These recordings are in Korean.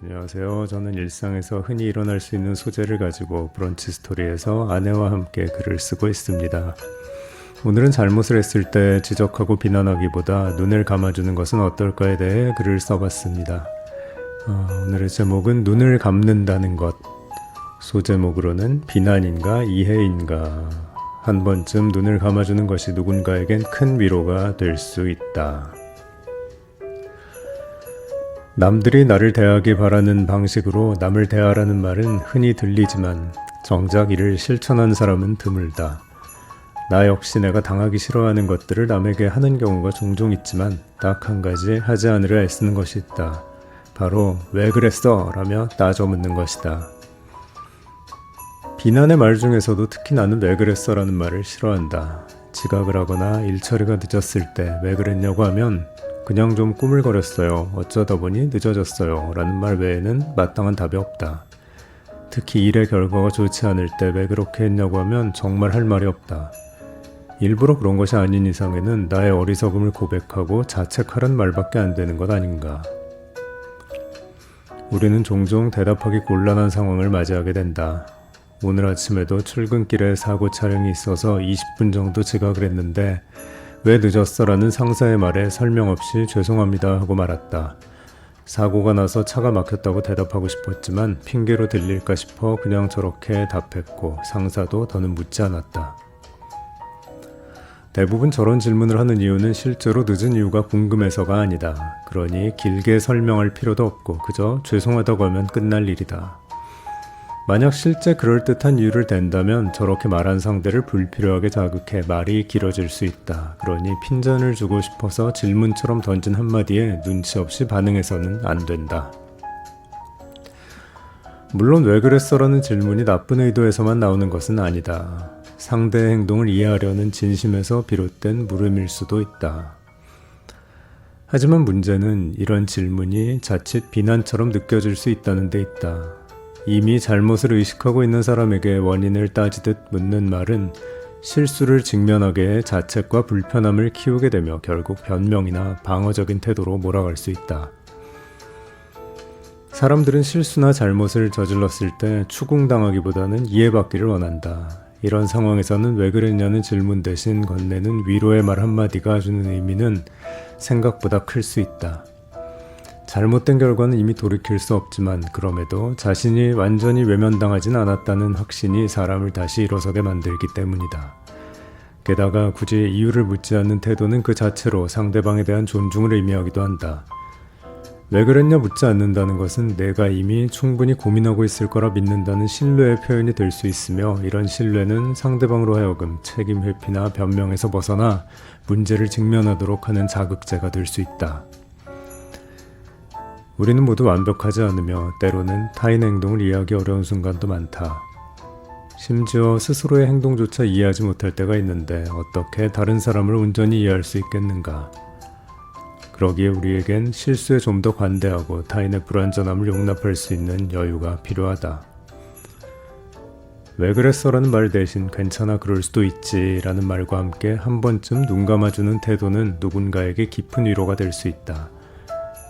안녕하세요. 저는 일상에서 흔히 일어날 수 있는 소재를 가지고 브런치 스토리에서 아내와 함께 글을 쓰고 있습니다. 오늘은 잘못을 했을 때 지적하고 비난하기보다 눈을 감아주는 것은 어떨까에 대해 글을 써봤습니다. 어, 오늘의 제목은 눈을 감는다는 것. 소제목으로는 비난인가 이해인가. 한 번쯤 눈을 감아주는 것이 누군가에겐 큰 위로가 될 수 있다. 남들이 나를 대하길 바라는 방식으로 남을 대하라는 말은 흔히 들리지만 정작 이를 실천한 사람은 드물다. 나 역시 내가 당하기 싫어하는 것들을 남에게 하는 경우가 종종 있지만 딱 한 가지 하지 않으려 애쓰는 것이 있다. 바로 왜 그랬어? 라며 따져 묻는 것이다. 비난의 말 중에서도 특히 나는 왜 그랬어? 라는 말을 싫어한다. 지각을 하거나 일 처리가 늦었을 때 왜 그랬냐고 하면 그냥 좀 꾸물거렸어요. 어쩌다 보니 늦어졌어요. 라는 말 외에는 마땅한 답이 없다. 특히 일의 결과가 좋지 않을 때 왜 그렇게 했냐고 하면 정말 할 말이 없다. 일부러 그런 것이 아닌 이상에는 나의 어리석음을 고백하고 자책하란 말밖에 안 되는 것 아닌가. 우리는 종종 대답하기 곤란한 상황을 맞이하게 된다. 오늘 아침에도 출근길에 사고 촬영이 있어서 20분 정도 지각을 했는데 왜 늦었어? 라는 상사의 말에 설명 없이 죄송합니다 하고 말았다. 사고가 나서 차가 막혔다고 대답하고 싶었지만 핑계로 들릴까 싶어 그냥 저렇게 답했고 상사도 더는 묻지 않았다. 대부분 저런 질문을 하는 이유는 실제로 늦은 이유가 궁금해서가 아니다. 그러니 길게 설명할 필요도 없고 그저 죄송하다고 하면 끝날 일이다. 만약 실제 그럴듯한 이유를 댄다면 저렇게 말한 상대를 불필요하게 자극해 말이 길어질 수 있다. 그러니 핀잔을 주고 싶어서 질문처럼 던진 한마디에 눈치 없이 반응해서는 안 된다. 물론 왜 그랬어라는 질문이 나쁜 의도에서만 나오는 것은 아니다. 상대의 행동을 이해하려는 진심에서 비롯된 물음일 수도 있다. 하지만 문제는 이런 질문이 자칫 비난처럼 느껴질 수 있다는 데 있다. 이미 잘못을 의식하고 있는 사람에게 원인을 따지듯 묻는 말은 실수를 직면하게 해 자책과 불편함을 키우게 되며 결국 변명이나 방어적인 태도로 몰아갈 수 있다. 사람들은 실수나 잘못을 저질렀을 때 추궁당하기보다는 이해받기를 원한다. 이런 상황에서는 왜 그랬냐는 질문 대신 건네는 위로의 말 한마디가 주는 의미는 생각보다 클 수 있다. 잘못된 결과는 이미 돌이킬 수 없지만 그럼에도 자신이 완전히 외면당하진 않았다는 확신이 사람을 다시 일어서게 만들기 때문이다. 게다가 굳이 이유를 묻지 않는 태도는 그 자체로 상대방에 대한 존중을 의미하기도 한다. 왜 그랬냐 묻지 않는다는 것은 내가 이미 충분히 고민하고 있을 거라 믿는다는 신뢰의 표현이 될 수 있으며 이런 신뢰는 상대방으로 하여금 책임 회피나 변명에서 벗어나 문제를 직면하도록 하는 자극제가 될 수 있다. 우리는 모두 완벽하지 않으며 때로는 타인 행동을 이해하기 어려운 순간도 많다. 심지어 스스로의 행동조차 이해하지 못할 때가 있는데 어떻게 다른 사람을 온전히 이해할 수 있겠는가? 그러기에 우리에겐 실수에 좀 더 관대하고 타인의 불완전함을 용납할 수 있는 여유가 필요하다. 왜 그랬어라는 말 대신 괜찮아 그럴 수도 있지 라는 말과 함께 한 번쯤 눈 감아주는 태도는 누군가에게 깊은 위로가 될 수 있다.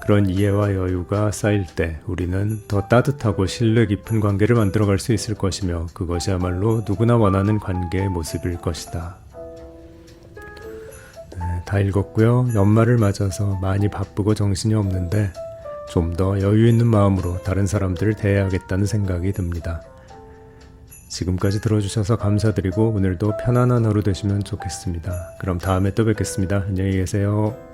그런 이해와 여유가 쌓일 때 우리는 더 따뜻하고 신뢰 깊은 관계를 만들어갈 수 있을 것이며 그것이야말로 누구나 원하는 관계의 모습일 것이다. 네, 다 읽었고요. 연말을 맞아서 많이 바쁘고 정신이 없는데 좀 더 여유 있는 마음으로 다른 사람들을 대해야겠다는 생각이 듭니다. 지금까지 들어주셔서 감사드리고 오늘도 편안한 하루 되시면 좋겠습니다. 그럼 다음에 또 뵙겠습니다. 안녕히 계세요.